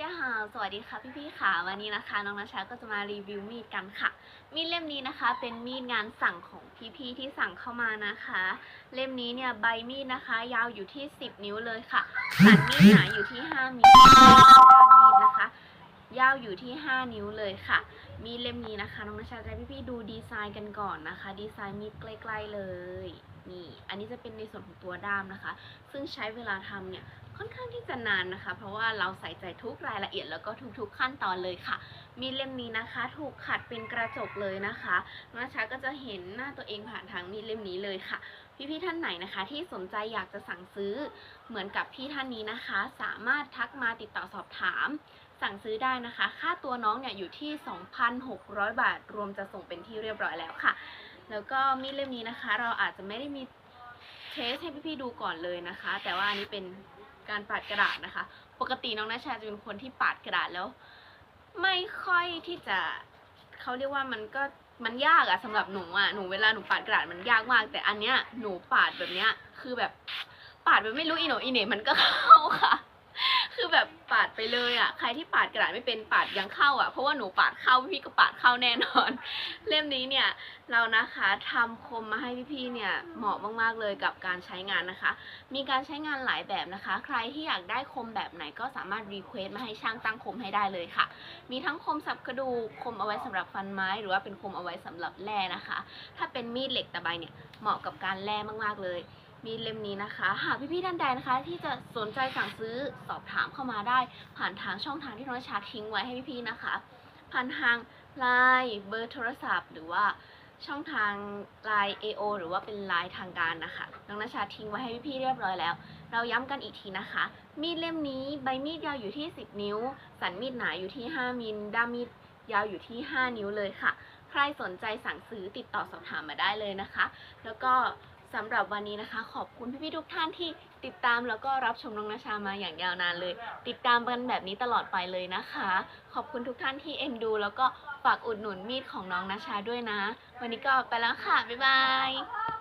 เจ้าฮาวสวัสดีค่ะพี่ๆค่ะวันนี้นะคะ น้องนาชาก็จะมารีวิวมีดกันค่ะ มีดเล่มนี้นะคะ เป็นมีดงานสั่งของพี่ๆที่สั่งเข้ามานะคะ เล่มนี้เนี่ยใบมีดนะคะ ยาวอยู่ที่ 10 นิ้วเลยค่ะสันมีดหนาอยู่ที่5มิลด้ามีดนะคะ ยาวอยู่ที่ 5 นิ้วเลยค่ะ มีดเล่มนี้นะคะ น้องนาชาจะพี่ๆดูดีไซน์กันก่อนนะคะ ดีไซน์มีดใกล้ ๆเลยนี่อันนี้จะเป็นในส่วนของตัวด้ามนะคะ ซึ่งใช้เวลาทำเนี่ย ค่อนข้างที่จะนานนะคะ เพราะว่าเราใส่ใจทุกรายละเอียดแล้วก็ทุกๆขั้นตอนเลยค่ะ มีเล่มนี้นะคะ ถูกขัดเป็นกระจกเลยนะคะน้าชาก็จะเห็นหน้าตัวเองผ่านทางมีดเล่มนี้เลยค่ะ พี่ๆท่านไหนนะคะ ที่สนใจอยากจะสั่งซื้อเหมือนกับพี่ท่านนี้นะคะ สามารถทักมาติดต่อสอบถามสั่งซื้อได้นะคะ ค่าตัวน้องเนี่ยอยู่ที่ 2,600 บาท รวมจะส่งเป็นที่เรียบร้อยแล้วค่ะ แล้วก็มีดเล่มนี้นะคะ เราอาจจะไม่ได้มีเทสให้พี่ๆดูก่อนเลยนะคะ แต่ว่าอันนี้เป็น การปาดกระดาษนะคะ ปกติน้องนาชาจะเป็นคนที่ปาดกระดาษแล้ว ไม่ค่อยที่จะเขาเรียกว่ามันก็มันยากอะสำหรับหนูอะหนูเวลาหนูปาดกระดาษมันยากมาก แต่อันเนี้ยหนูปาดแบบเนี้ยคือแบบปาดแบบไม่รู้อีโหนอีเหน่มันก็เข้าค่ะ คือแบบปาดไปเลยอะ ใครที่ปาดกระดาษไม่เป็นปาดยังเข้าอะ เพราะว่าหนูปาดเข้าพี่ก็ปาดเข้าแน่นอน เล่มนี้เนี่ยเรานะคะทำคมมาให้พี่ๆเนี่ยเหมาะมากๆเลยกับการใช้งานนะคะ มีการใช้งานหลายแบบนะคะ ใครที่อยากได้คมแบบไหนก็สามารถรีเควสมาให้ช่างตั้งคมให้ได้เลยค่ะ มีทั้งคมสับกระดูกคมเอาไว้สำหรับฟันไม้ หรือว่าเป็นคมเอาไว้สำหรับแล่นะคะ ถ้าเป็นมีดเหล็กตะไบเนี่ยเหมาะกับการแล่มากๆเลย มีเล่มนี้นะคะ หากพี่ๆท่านใดนะคะ ที่จะสนใจสั่งซื้อสอบถามเข้ามาได้ ผ่านทางช่องทางที่น้องชาทิ้งไว้ให้พี่ๆนะคะ ผ่านทาง Line เบอร์โทรศัพท์ หรือว่าช่องทาง Line AO หรือว่าเป็น Line ทางการนะคะ น้องนาชาทิ้งไว้ให้พี่ๆเรียบร้อยแล้ว เราย้ำกันอีกทีนะคะ มีดเล่มนี้ใบมีดยาวอยู่ที่ 10 นิ้ว สันมีดหนาอยู่ที่ 5 มิลด้ามมีดยาวอยู่ที่ 5 นิ้วเลยค่ะ ใครสนใจสั่งซื้อติดต่อสอบถามมาได้เลยนะคะ แล้วก็ สำหรับวันนี้นะคะ ขอบคุณพี่ๆทุกท่านที่ติดตามแล้วก็รับชมน้องนาชามาอย่างยาวนานเลย ติดตามกันแบบนี้ตลอดไปเลยนะคะ ขอบคุณทุกท่านที่เอ็นดู แล้วก็ฝากอุดหนุนมีดของน้องนาชาด้วยนะ วันนี้ก็ไปแล้วค่ะบ๊ายบาย